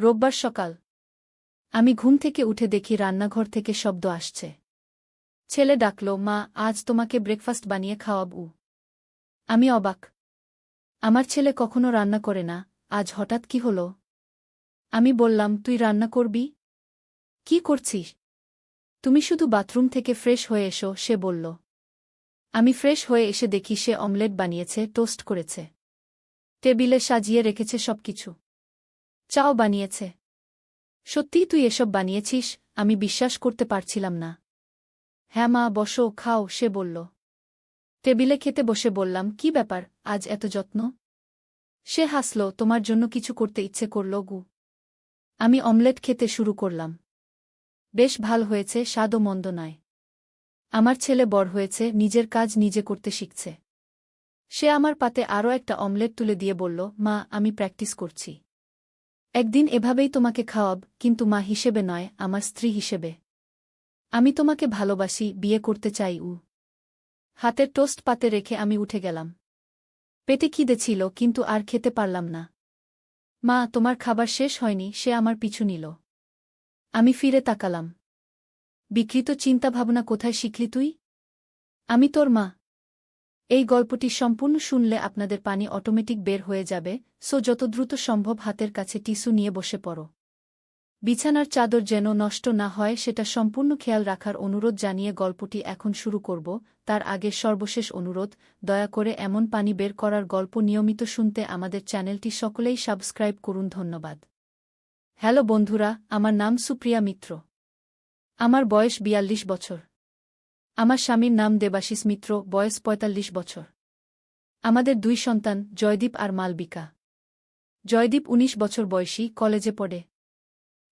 রোববার সকাল। আমি ঘুম থেকে উঠে দেখি রান্নাঘর থেকে শব্দ আসছে। ছেলে ডাকল, মা, আজ তোমাকে ব্রেকফাস্ট বানিয়ে খাওয়াবু। আমি অবাক। আমার ছেলে কখনো রান্না করে না, আজ হঠাৎ কি হল? আমি বললাম, তুই রান্না করবি? কি করছিস? তুমি শুধু বাথরুম থেকে ফ্রেশ হয়ে এসো, সে বলল। আমি ফ্রেশ হয়ে এসে দেখি সে অমলেট বানিয়েছে, টোস্ট করেছে। টেবিলে সাজিয়ে রেখেছে সবকিছু। চাও বানিয়েছে। সত্যিই তুই এসব বানিয়েছিস? আমি বিশ্বাস করতে পারছিলাম না। হ্যাঁ মা, বসো, খাও, সে বলল। টেবিলে খেতে বসে বললাম, কি ব্যাপার? আজ এত যত্ন? সে হাসল, তোমার জন্য কিছু করতে ইচ্ছে করল, গু। আমি অমলেট খেতে শুরু করলাম। বেশ ভালো হয়েছে, স্বাদও মন্দ নয়। আমার ছেলে বড় হয়েছে, নিজের কাজ নিজে করতে শিখছে। সে আমার পাতে আরও একটা অমলেট তুলে দিয়ে বলল, মা, আমি প্র্যাকটিস করছি। একদিন এভাবেই তোমাকে খাওয়াব, কিন্তু মা হিসেবে নয়, আমার স্ত্রী হিসেবে। আমি তোমাকে ভালোবাসি, বিয়ে করতে চাই, উ। হাতের টোস্ট পাতে রেখে আমি উঠে গেলাম। পেটে খিদে ছিল, কিন্তু আর খেতে পারলাম না। মা, তোমার খাবার শেষ হয়নি, সে আমার পিছু নিল। আমি ফিরে তাকালাম। বিকৃত চিন্তাভাবনা কোথায় শিখলি তুই? আমি তোর মা। এই গল্পটি সম্পূর্ণ শুনলে আপনাদের পানি অটোমেটিক বের হয়ে যাবে, সো যত দ্রুত সম্ভব হাতের কাছে টিস্যু নিয়ে বসে পড়ো। বিছানার চাদর যেন নষ্ট না হয়, সেটা সম্পূর্ণ খেয়াল রাখার অনুরোধ জানিয়ে গল্পটি এখন শুরু করব। তার আগে সর্বশেষ অনুরোধ, দয়া করে এমন পানি বের করার গল্প নিয়মিত শুনতে আমাদের চ্যানেলটি সকলেই সাবস্ক্রাইব করুন, ধন্যবাদ। হ্যালো বন্ধুরা, আমার নাম সুপ্রিয়া মিত্র। আমার বয়স বিয়াল্লিশ বছর। আমার স্বামীর নাম দেবাশিস মিত্র, বয়স পঁয়তাল্লিশ বছর। আমাদের দুই সন্তান, জয়দীপ আর মালবিকা। জয়দীপ ১৯ বছর বয়সী, কলেজে পড়ে।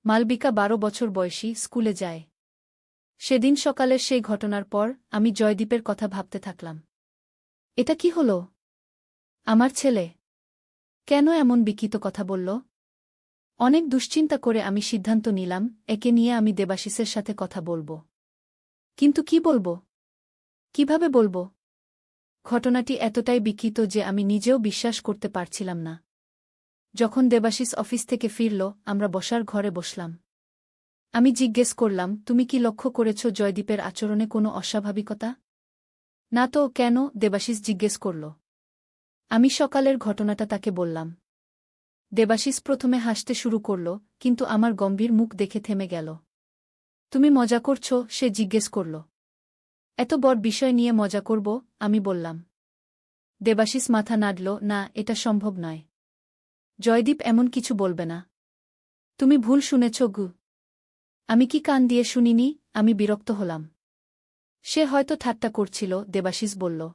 মালবিকা বারো বছর বয়সী, স্কুলে যায়। সেদিন সকালের সেই ঘটনার পর আমি জয়দীপের কথা ভাবতে থাকলাম। এটা কি হল? আমার ছেলে। কেন এমন বিকিত কথা বলল? অনেক দুশ্চিন্তা করে আমি সিদ্ধান্ত নিলাম, একে নিয়ে আমি দেবাশিসের সাথে কথা বলব। কিন্তু কি বলব? কীভাবে বলব? ঘটনাটি এতটাই বিকৃত যে আমি নিজেও বিশ্বাস করতে পারছিলাম না। যখন দেবাশিস অফিস থেকে ফিরল, আমরা বসার ঘরে বসলাম। আমি জিজ্ঞেস করলাম, তুমি কি লক্ষ্য করেছ জয়দীপের আচরণে কোনো অস্বাভাবিকতা? না তো, কেন? দেবাশিস জিজ্ঞেস করল। আমি সকালের ঘটনাটা তাকে বললাম। দেবাশিস প্রথমে হাসতে শুরু করল, কিন্তু আমার গম্ভীর মুখ দেখে থেমে গেল। তুমি মজা করছ, সে জিজ্ঞেস করল। এত বড় বিষয় নিয়ে মজা করব, আমি বললাম। দেবাশিস মাথা নাড়ল, না, এটা সম্ভব নয়। জয়দীপ এমন কিছু বলবে না। তুমি ভুল শুনেছ, গু। আমি কি কান দিয়ে শুনিনি? আমি বিরক্ত হলাম। সে হয়তো ঠাট্টা করছিল, দেবাশিস বলল।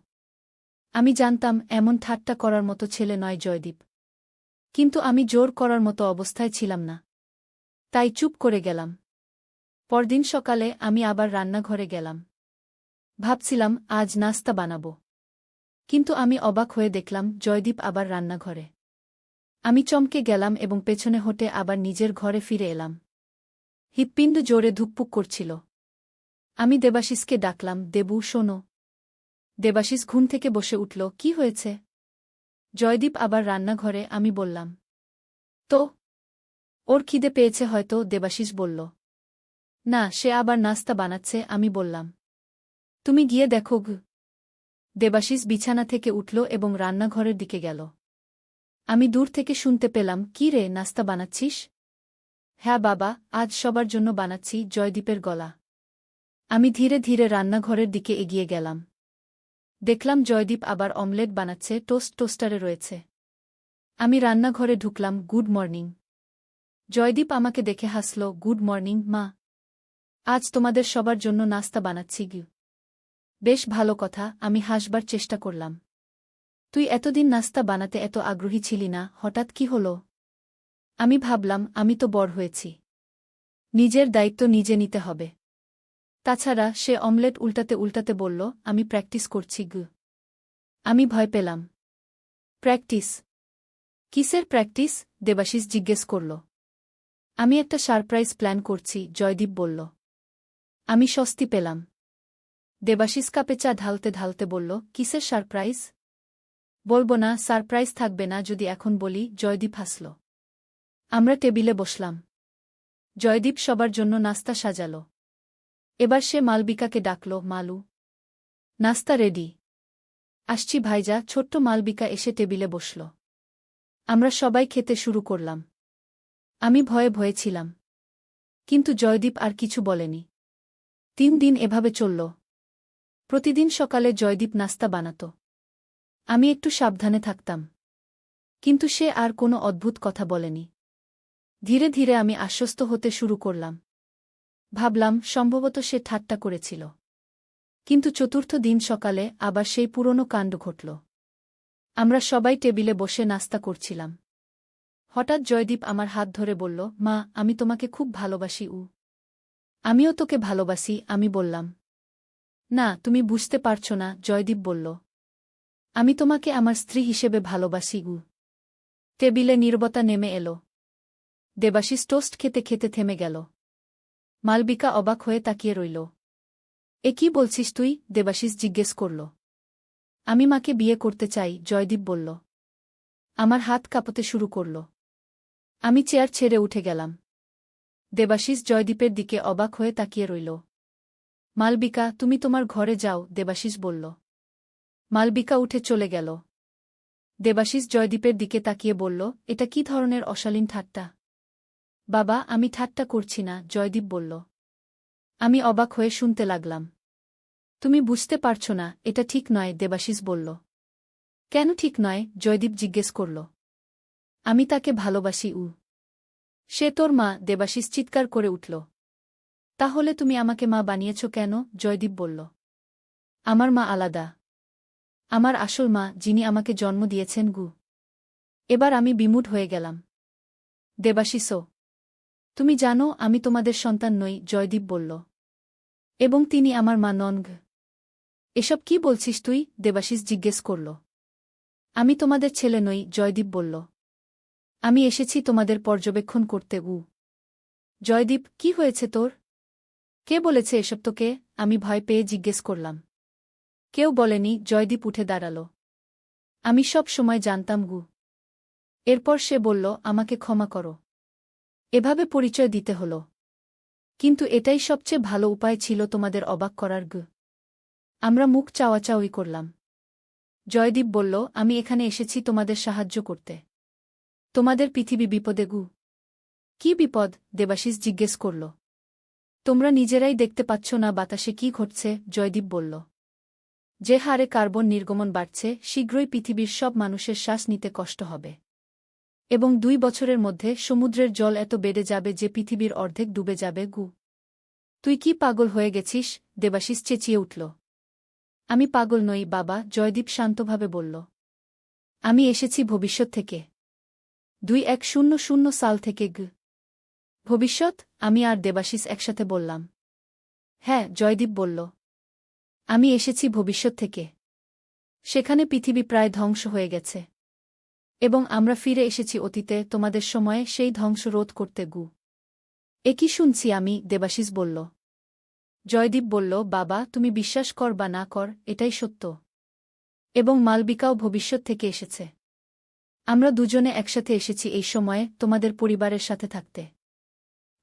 আমি জানতাম, এমন ঠাট্টা করার মতো ছেলে নয় জয়দীপ। কিন্তু আমি জোর করার মতো অবস্থায় ছিলাম না। তাই চুপ করে গেলাম। পরদিন সকালে আমি আবার রান্নাঘরে গেলাম। ভাবছিলাম, আজ নাস্তা বানাবো। কিন্তু আমি অবাক হয়ে দেখলাম, জয়দীপ আবার রান্নাঘরে। আমি চমকে গেলাম এবং পেছনে হটে আবার নিজের ঘরে ফিরে এলাম। হিপ্পিণ্ড জোরে ধুকপুক করছিল। আমি দেবাশিসকে ডাকলাম, দেবু, শোনো। দেবাশিস ঘুম থেকে বসে উঠল, কি হয়েছে? জয়দীপ আবার রান্নাঘরে, আমি বললাম, তো? ওর খিদে পেয়েছে হয়তো, দেবাশিস বলল না, সে আবার নাস্তা বানাচ্ছে, আমি বললাম। তুমি গিয়ে দেখো গ। দেবাশিস বিছানা থেকে উঠল এবং রান্নাঘরের দিকে গেল। আমি দূর থেকে শুনতে পেলাম, কি রে, নাস্তা বানাচ্ছিস? হ্যাঁ বাবা, আজ সবার জন্য বানাচ্ছি জয়দীপের গলা। আমি ধীরে ধীরে রান্নাঘরের দিকে এগিয়ে গেলাম। দেখলাম জয়দীপ আবার অমলেট বানাচ্ছে, টোস্ট টোস্টারে রয়েছে। আমি রান্নাঘরে ঢুকলাম, গুড মর্নিং। জয়দীপ আমাকে দেখে হাসল, গুড মর্নিং, মা। আজ তোমাদের সবার জন্য নাস্তা বানাচ্ছি, গিউ। বেশ ভালো কথা, আমি হাসবার চেষ্টা করলাম। তুই এতদিন নাস্তা বানাতে এত আগ্রহী ছিলি না, হঠাৎ কি হল? আমি ভাবলাম, আমি তো বড় হয়েছি। নিজের দায়িত্ব নিজে নিতে হবে। তাছাড়া সে অমলেট উল্টাতে উল্টাতে বলল, আমি প্র্যাকটিস করছি গু আমি ভয় পেলাম। প্র্যাকটিস? কিসের প্র্যাকটিস? দেবাশিস জিজ্ঞেস করল। আমি একটা সারপ্রাইজ প্ল্যান করছি, জয়দীপ বলল। আমি স্বস্তি পেলাম। দেবাশিস কাপে চা ঢালতে ঢালতে বলল, কিসের সারপ্রাইজ? বলব না, সারপ্রাইজ থাকবে না, যদি এখন বলি, জয়দীপ হাসল। আমরা টেবিলে বসলাম। জয়দীপ সবার জন্য নাস্তা সাজাল। এবার সে মালবিকাকে ডাকল, মালু, নাস্তা রেডি। আসছি ভাইজা ছোট্ট মালবিকা এসে টেবিলে বসল। আমরা সবাই খেতে শুরু করলাম। আমি ভয়ে ভয়ে ছিলাম। কিন্তু জয়দীপ আর কিছু বলেনি। তিন দিন এভাবে চলল। প্রতিদিন সকালে জয়দীপ নাস্তা বানাত। আমি একটু সাবধানে থাকতাম। কিন্তু সে আর কোনো অদ্ভুত কথা বলেনি। ধীরে ধীরে আমি আশ্বস্ত হতে শুরু করলাম। ভাবলাম, সম্ভবত সে ঠাট্টা করেছিল। কিন্তু চতুর্থ দিন সকালে আবার সেই পুরনো কাণ্ড ঘটল। আমরা সবাই টেবিলে বসে নাস্তা করছিলাম। হঠাৎ জয়দীপ আমার হাত ধরে বলল, মা, আমি তোমাকে খুব ভালোবাসি, উ। আমিও তোকে ভালোবাসি, আমি বললাম। না, তুমি বুঝতে পারছ না, জয়দীপ বলল। আমি তোমাকে আমার স্ত্রী হিসেবে ভালোবাসি, গু। টেবিলে নীরবতা নেমে এলো। দেবাশিস টোস্ট খেতে খেতে থেমে গেল। মালবিকা অবাক হয়ে তাকিয়ে রইল। এ কি বলছিস তুই? দেবাশিস জিজ্ঞেস করল। আমি মাকে বিয়ে করতে চাই, জয়দীপ বলল। আমার হাত কাঁপতে শুরু করল। আমি চেয়ার ছেড়ে উঠে গেলাম। দেবাশিস জয়দীপের দিকে অবাক হয়ে তাকিয়ে রইল। মালবিকা, তুমি তোমার ঘরে যাও, দেবাশিস বলল। মালবিকা উঠে চলে গেল। দেবাশিস জয়দীপের দিকে তাকিয়ে বলল, এটা কি ধরনের অশালীন ঠাট্টা? বাবা, আমি ঠাট্টা করছি না জয়দীপ বলল। আমি অবাক হয়ে শুনতে লাগলাম। তুমি বুঝতে পারছ না, এটা ঠিক নয়, দেবাশিস বলল। কেন ঠিক নয়? জয়দীপ জিজ্ঞেস করল। আমি তাকে ভালোবাসি, উ। সে তোর মা দেবাশিস চিৎকার করে উঠল। তাহলে তুমি আমাকে মা বানিয়েছ কেন? জয়দীপ বলল। আমার মা আলাদা। আমার আসল মা, যিনি আমাকে জন্ম দিয়েছেন গু। এবার আমি বিমুড হয়ে গেলাম। দেবাশিসও। তুমি জানো, আমি তোমাদের সন্তান নই, জয়দীপ বলল। এবং তিনি আমার মা ননগ। এসব কি বলছিস তুই? দেবাশিস জিজ্ঞেস করল। আমি তোমাদের ছেলে নই, জয়দীপ বলল। আমি এসেছি তোমাদের পর্যবেক্ষণ করতে উ জয়দীপ, কি হয়েছে তোর? কে বলেছে এসব তোকে? আমি ভয় পেয়ে জিজ্ঞেস করলাম। কেউ বলেনি, জয়দীপ উঠে দাঁড়াল। আমি সব সময় জানতাম গু এরপর সে বলল, আমাকে ক্ষমা করো। এভাবে পরিচয় দিতে হল। কিন্তু এটাই সবচেয়ে ভালো উপায় ছিল তোমাদের অবাক করার গু আমরা মুখ চাওয়াচাওয়ি করলাম। জয়দীপ বলল, আমি এখানে এসেছি তোমাদের সাহায্য করতে। তোমাদের পৃথিবী বিপদে গু। কি বিপদ? দেবাশিস জিজ্ঞেস করল। তোমরা নিজেরাই দেখতে পাচ্ছ না বাতাসে কি ঘটছে, জয়দীপ বলল। যে হারে কার্বন নির্গমন বাড়ছে, শীঘ্রই পৃথিবীর সব মানুষের শ্বাস নিতে কষ্ট হবে। এবং দুই বছরের মধ্যে সমুদ্রের জল এত বেড়ে যাবে যে পৃথিবীর অর্ধেক ডুবে যাবে গু। তুই কি পাগল হয়ে গেছিস? দেবাশিস চেঁচিয়ে উঠল। আমি পাগল নই, বাবা, জয়দীপ শান্তভাবে বলল। আমি এসেছি ভবিষ্যৎ থেকে। দুই এক শূন্য শূন্য সাল থেকে গ। ভবিষ্যৎ, আমি আর দেবাশিস একসাথে বললাম। হ্যাঁ জয়দীপ বলল। আমি এসেছি ভবিষ্যৎ থেকে। সেখানে পৃথিবী প্রায় ধ্বংস হয়ে গেছে। এবং আমরা ফিরে এসেছি অতীতে, তোমাদের সময়ে সেই ধ্বংস রোধ করতে গু। একই শুনছি আমি, দেবাশিস বলল। জয়দীপ বলল, বাবা, তুমি বিশ্বাস কর বা না কর, এটাই সত্য। এবং মালবিকাও ভবিষ্যৎ থেকে এসেছে। আমরা দুজনে একসাথে এসেছি এই সময়ে তোমাদের পরিবারের সাথে থাকতে।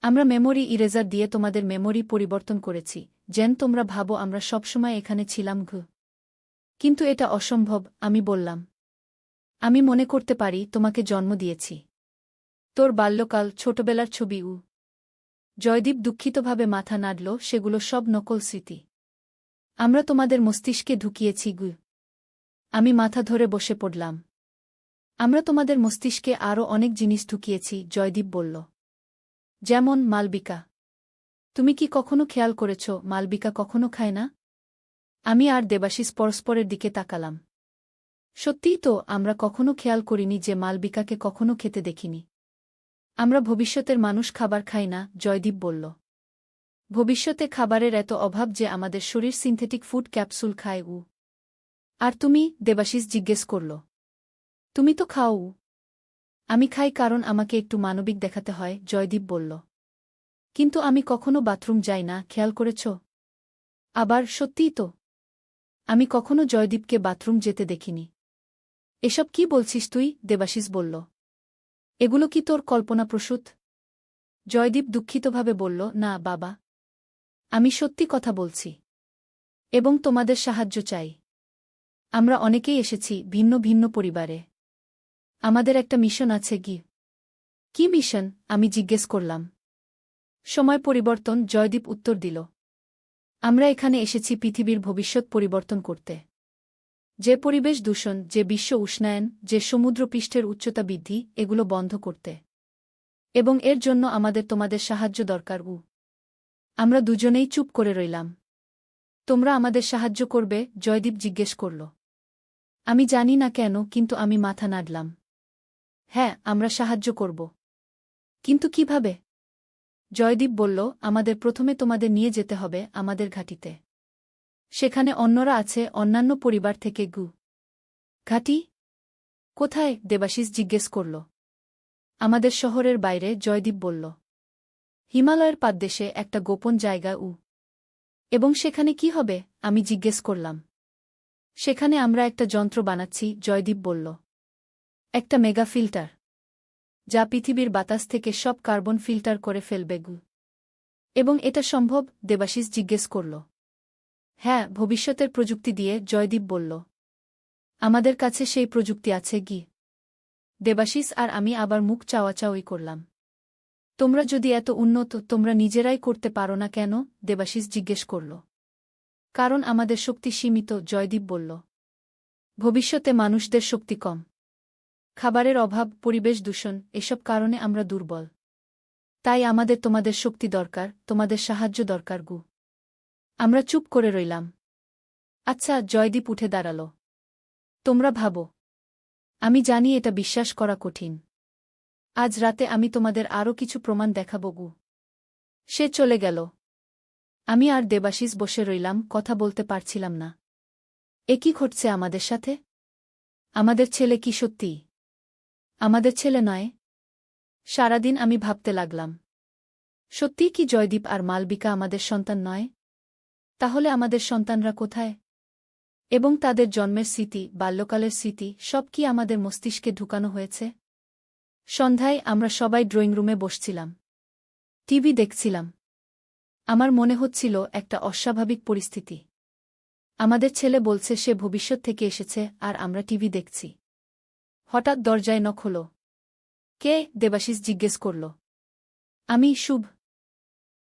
আমরা মেমোরি ইরেজার দিয়ে তোমাদের মেমোরি পরিবর্তন করেছি, যেন তোমরা ভাবো আমরা সবসময় এখানে ছিলাম ঘু। কিন্তু এটা অসম্ভব, আমি বললাম। আমি মনে করতে পারি তোমাকে জন্ম দিয়েছি। তোর বাল্যকাল, ছোটবেলার ছবি উ। জয়দীপ দুঃখিতভাবে মাথা নাড়ল, সেগুলো সব নকল স্মৃতি। আমরা তোমাদের মস্তিষ্কে ঢুকিয়েছি গু আমি মাথা ধরে বসে পড়লাম। আমরা তোমাদের মস্তিষ্কে আরও অনেক জিনিস ঢুকিয়েছি, জয়দীপ বলল। যেমন মালবিকা। তুমি কি কখনো খেয়াল করেছ, মালবিকা কখনো খায় না? আমি আর দেবাশিস পরস্পরের দিকে তাকালাম। সত্যিই তো, আমরা কখনো খেয়াল করিনি যে মালবিকাকে কখনো খেতে দেখিনি। আমরা ভবিষ্যতের মানুষ খাবার খাই না, জয়দীপ বলল। ভবিষ্যতে খাবারের এত অভাব যে আমাদের শরীর সিনথেটিক ফুড ক্যাপসুল খায়, উ। আর তুমি, দেবাশিস জিজ্ঞেস করল। তুমি তো খাও। আমি খাই কারণ আমাকে একটু মানবিক দেখাতে হয়, জয়দীপ বলল। কিন্তু আমি কখনো বাথরুম যাই না, খেয়াল করেছ? আবার সত্যিই তো। আমি কখনো জয়দীপকে বাথরুম যেতে দেখিনি। এসব কি বলছিস তুই? দেবাশিস বলল। এগুলো কি তোর কল্পনাপ্রসূত জয়দীপ দুঃখিতভাবে বলল, না, বাবা। আমি সত্যি কথা বলছি। এবং তোমাদের সাহায্য চাই। আমরা অনেকেই এসেছি ভিন্ন ভিন্ন পরিবারে। আমাদের একটা মিশন আছে কি কি মিশন? আমি জিজ্ঞেস করলাম। সময় পরিবর্তন, জয়দীপ উত্তর দিল। আমরা এখানে এসেছি পৃথিবীর ভবিষ্যৎ পরিবর্তন করতে। যে পরিবেশ দূষণ, যে বিশ্ব উষ্ণায়ন, যে সমুদ্রপৃষ্ঠের উচ্চতা বৃদ্ধি, এগুলো বন্ধ করতে। এবং এর জন্য আমাদের তোমাদের সাহায্য দরকার, উ। আমরা দুজনেই চুপ করে রইলাম। তোমরা আমাদের সাহায্য করবে, জয়দীপ জিজ্ঞেস করল। আমি জানি না কেন, কিন্তু আমি মাথা নাড়লাম। হ্যাঁ আমরা সাহায্য করব। কিন্তু কীভাবে? জয়দীপ বলল, আমাদের প্রথমে তোমাদের নিয়ে যেতে হবে আমাদের ঘাটিতে। সেখানে অন্যরা আছে, অন্যান্য পরিবার থেকে গু। ঘাটি? কোথায়? দেবাশিস জিজ্ঞেস করল। আমাদের শহরের বাইরে, জয়দীপ বলল। হিমালয়ের পাদদেশে একটা গোপন জায়গা, উ। এবং সেখানে কি হবে? আমি জিজ্ঞেস করলাম। সেখানে আমরা একটা যন্ত্র বানাচ্ছি, জয়দীপ বলল। একটা মেগা ফিল্টার, যা পৃথিবীর বাতাস থেকে সব কার্বন ফিল্টার করে ফেলবে, গু। এবং এটা সম্ভব, দেবাশিস জিজ্ঞেস করল। হ্যাঁ ভবিষ্যতের প্রযুক্তি দিয়ে, জয়দীপ বলল। আমাদের কাছে সেই প্রযুক্তি আছে, গি। দেবাশিস আর আমি আবার মুখ চাওয়াচাওয়ি করলাম। তোমরা যদি এত উন্নত, তোমরা নিজেরাই করতে পারো না কেন? দেবাশিস জিজ্ঞেস করল। কারণ আমাদের শক্তি সীমিত, জয়দীপ বলল। ভবিষ্যতে মানুষদের শক্তি কম। খাবারের অভাব, পরিবেশ দূষণ, এসব কারণে আমরা দুর্বল। তাই আমাদের তোমাদের শক্তি দরকার, তোমাদের সাহায্য দরকার, গু। আমরা চুপ করে রইলাম। আচ্ছা জয়দীপ উঠে দাঁড়াল। তোমরা ভাবো। আমি জানি এটা বিশ্বাস করা কঠিন। আজ রাতে আমি তোমাদের আরও কিছু প্রমাণ দেখাব, গু। সে চলে গেল। আমি আর দেবাশিস বসে রইলাম, কথা বলতে পারছিলাম না। এ কি ঘটছে আমাদের সাথে? আমাদের ছেলে কি সত্যি? আমাদের ছেলে নয়। সারাদিন আমি ভাবতে লাগলাম। সত্যি কি জয়দীপ আর মালবিকা আমাদের সন্তান নয়? তাহলে আমাদের সন্তানরা কোথায়? এবং তাদের জন্মের স্মৃতি, বাল্যকালের স্মৃতি, সব কি আমাদের মস্তিষ্কে ঢুকানো হয়েছে? সন্ধ্যায় আমরা সবাই ড্রয়িং রুমে বসছিলাম। টিভি দেখছিলাম। আমার মনে হচ্ছিল একটা অস্বাভাবিক পরিস্থিতি। আমাদের ছেলে বলছে সে ভবিষ্যৎ থেকে এসেছে আর আমরা টিভি দেখছি। হঠাৎ দরজায় নখ হল। কে? দেবাশিস জিজ্ঞেস করল। আমি শুভ।